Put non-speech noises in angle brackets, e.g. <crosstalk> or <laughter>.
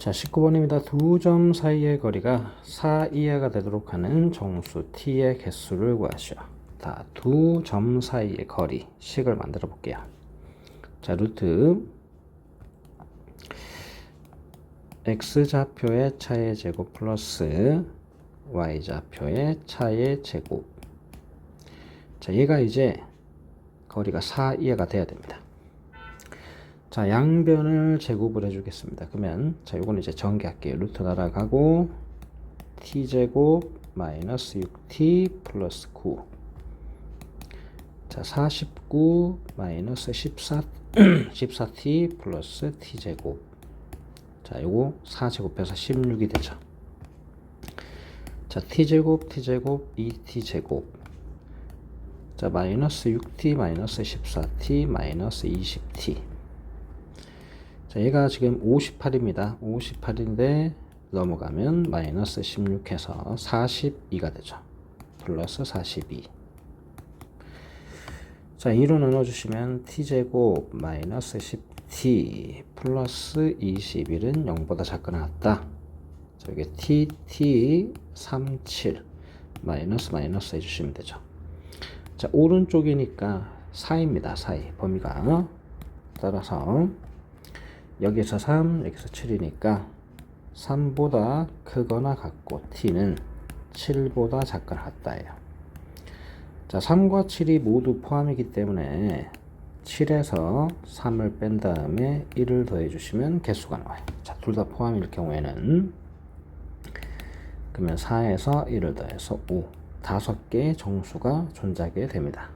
자, 19번입니다. 두 점 사이의 거리가 4 이하가 되도록 하는 정수 t의 개수를 구하시오. 자, 두 점 사이의 거리 식을 만들어 볼게요. 자, 루트 x좌표의 차의 제곱 플러스 y좌표의 차의 제곱. 자, 얘가 이제 거리가 4 이하가 돼야 됩니다. 자, 양변을 제곱을 해주겠습니다. 그러면, 자, 요건 이제 전개할게요. 루트 날아가고, t제곱 마이너스 6t 플러스 9. 자, 49 마이너스 14, 14t <clears throat> 플러스 t제곱. 자, 요거 4제곱해서 16이 되죠. 자, t제곱, t제곱, 2t제곱. 자, 마이너스 6t 마이너스 14t 마이너스 20t. 자, 얘가 지금 58입니다. 58인데 넘어가면 마이너스 16해서 42가 되죠. 플러스 42. 자, 2로 나눠주시면 t제곱 마이너스 10t 플러스 21은 0보다 작거나 같다. 자, 여기 t, t, 37 마이너스 마이너스 해주시면 되죠. 자, 오른쪽이니까 4입니다. 4. 범위가. 따라서 여기서 3, 여기서 7이니까 3보다 크거나 같고 t는 7보다 작거나 같다예요. 자, 3과 7이 모두 포함이기 때문에 7에서 3을 뺀 다음에 1을 더해 주시면 개수가 나와요. 자, 둘 다 포함일 경우에는 그러면 4에서 1을 더해서 5, 다섯 개의 정수가 존재하게 됩니다.